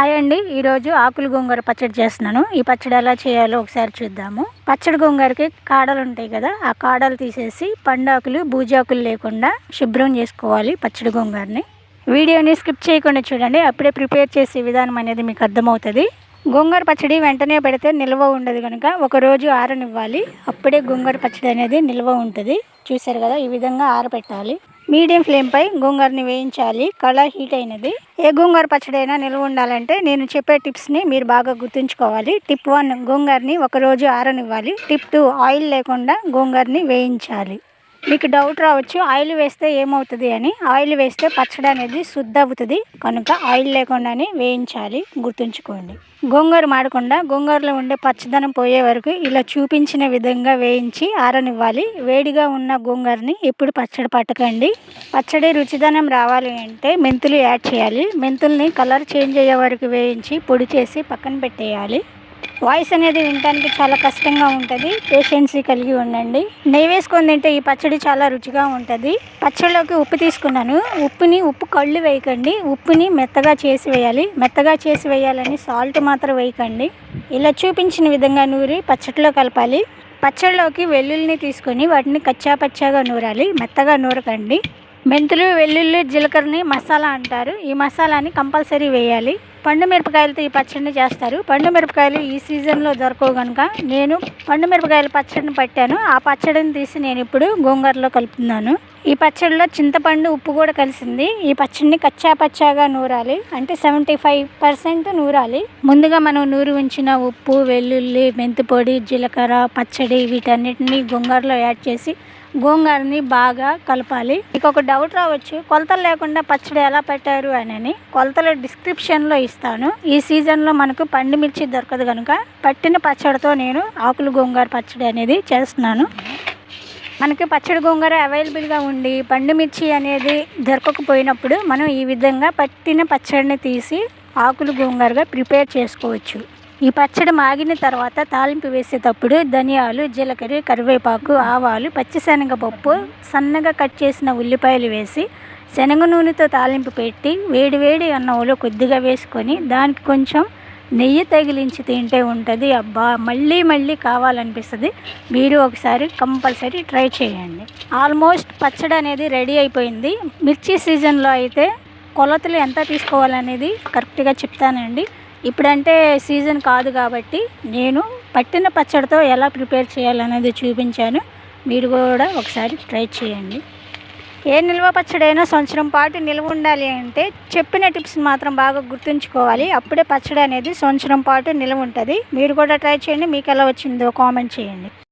Hi అండి. ఈరోజు ఆకులు గోంగూర పచ్చడి చేస్తున్నాను. ఈ పచ్చడి ఎలా చేయాలో ఒకసారి చూద్దాము. పచ్చడి గోంగూరకి కాడలు ఉంటాయి కదా ఆ కాడలు తీసేసి పండాకులు బూజాకులు లేకుండా శుభ్రం చేసుకోవాలి పచ్చడి గోంగూరని. వీడియోని స్కిప్ చేయకుండా చూడండి. అప్పుడే ప్రిపేర్ చేసే విధానం అనేది మీకు అర్థమవుతుంది. గోంగూర పచ్చడి వెంటనే పెడితే నిల్వ ఉండదు కనుక ఒకరోజు ఆరనివ్వాలి. అప్పుడే గోంగూర పచ్చడి అనేది నిల్వ ఉంటుంది. చూసారు కదా ఈ విధంగా ఆరబెట్టాలి మీడియం ఫ్లేమ్పై గోంగూరని వేయించాలి. కళ హీట్ అయినది. ఏ గోంగూర పచ్చడి అయినా నిల్వ ఉండాలంటే నేను చెప్పే టిప్స్ని మీరు బాగా గుర్తుంచుకోవాలి. టిప్ వన్ గోంగూరని ఒక రోజు ఆరనివ్వాలి. టిప్ టూ ఆయిల్ లేకుండా గోంగూరని వేయించాలి. మీకు డౌట్ రావచ్చు ఆయిల్ వేస్తే ఏమవుతుంది అని. ఆయిల్ వేస్తే పచ్చడి అనేది శుద్ధ అవుతుంది కనుక ఆయిల్ లేకుండానే వేయించాలి. గుర్తుంచుకోండి. గోంగూర మాడకుండా గోంగూరలో ఉండే పచ్చదనం పోయే వరకు ఇలా చూపించిన విధంగా వేయించి ఆరనివ్వాలి. వేడిగా ఉన్న గోంగూరని ఎప్పుడు పచ్చడి పట్టకండి. పచ్చడి రుచిదనం రావాలి అంటే మెంతులు యాడ్ చేయాలి. మెంతుల్ని కలర్ చేంజ్ అయ్యే వరకు వేయించి పొడి చేసి పక్కన పెట్టేయాలి. వాయిస్ అనేది వినడానికి చాలా కష్టంగా ఉంటుంది. పేషెన్సీ కలిగి ఉండండి. నెయ్యి వేసుకొని తింటే ఈ పచ్చడి చాలా రుచిగా ఉంటుంది. పచ్చడిలోకి ఉప్పు తీసుకున్నాను. ఉప్పుని ఉప్పు కళ్ళు వేయకండి. ఉప్పుని మెత్తగా చేసి వేయాలి. మెత్తగా చేసి వేయాలని సాల్ట్ మాత్రం వేయకండి. ఇలా చూపించిన విధంగా నూరి పచ్చడిలో కలపాలి. పచ్చడిలోకి వెల్లుల్లిని తీసుకొని వాటిని కచ్చా పచ్చాగా నూరాలి. మెత్తగా నూరకండి. మెంతులు వెల్లుల్లి జీలకర్రని మసాలా అంటారు. ఈ మసాలాని కంపల్సరీ వేయాలి. పండు మిరపకాయలతో ఈ పచ్చడిని చేస్తారు. పండు మిరపకాయలు ఈ సీజన్లో దొరకవు కనుక నేను పండు మిరపకాయల పచ్చడిని పట్టాను. ఆ పచ్చడిని తీసి నేను ఇప్పుడు గోంగూరలో కలుపుతున్నాను. ఈ పచ్చడిలో చింతపండు ఉప్పు కూడా కలిసింది. ఈ పచ్చడిని కచ్చా పచ్చాగా నూరాలి. అంటే సెవెంటీ ఫైవ్ పర్సెంట్ నూరాలి. ముందుగా మనం నూరు ఉంచిన ఉప్పు వెల్లుల్లి మెంతి పొడి జీలకర్ర పచ్చడి వీటన్నిటిని గొంగర్లో యాడ్ చేసి గోంగూరని బాగా కలపాలి. మీకు ఒక డౌట్ రావచ్చు కొలతలు లేకుండా పచ్చడి ఎలా పెట్టారు అని కొలతలు డిస్క్రిప్షన్లో ఇస్తాను. ఈ సీజన్లో మనకు పండు మిర్చి దొరకదు కనుక పట్టిన పచ్చడితో నేను ఆకులు గోంగూర పచ్చడి అనేది చేస్తున్నాను. మనకి పచ్చడి గోంగూర అవైలబుల్గా ఉండి పండు మిర్చి అనేది దొరకకపోయినప్పుడు మనం ఈ విధంగా పట్టిన పచ్చడిని తీసి ఆకులు గోంగూరగా ప్రిపేర్ చేసుకోవచ్చు. ఈ పచ్చడి మాగిన తర్వాత తాలింపు వేసేటప్పుడు ధనియాలు జీలకర్ర కరివేపాకు ఆవాలు పచ్చిశనగపప్పు సన్నగా కట్ చేసిన ఉల్లిపాయలు వేసి శనగ నూనెతో తాలింపు పెట్టి వేడి వేడి అన్నంలో కొద్దిగా వేసుకొని దానికి కొంచెం నెయ్యి తగిలించి తింటే ఉంటుంది. అబ్బా! మళ్ళీ మళ్ళీ కావాలనిపిస్తుంది. మీరు ఒకసారి కంపల్సరీ ట్రై చేయండి. ఆల్మోస్ట్ పచ్చడి అనేది రెడీ అయిపోయింది. మిర్చి సీజన్లో అయితే కొలతలు ఎంత తీసుకోవాలనేది కరెక్ట్గా చెప్తానండి. ఇప్పుడంటే సీజన్ కాదు కాబట్టి నేను పట్టిన పచ్చడితో ఎలా ప్రిపేర్ చేయాలనేది చూపించాను. మీరు కూడా ఒకసారి ట్రై చేయండి. ఏ నిల్వ పచ్చడైనా సంవత్సరం పాటు నిల్వ ఉండాలి అంటే చెప్పిన టిప్స్ మాత్రం బాగా గుర్తుంచుకోవాలి. అప్పుడే పచ్చడి అనేది సంవత్సరం పాటు నిల్వ ఉంటుంది. మీరు కూడా ట్రై చేయండి. మీకు ఎలా వచ్చిందో కామెంట్ చేయండి.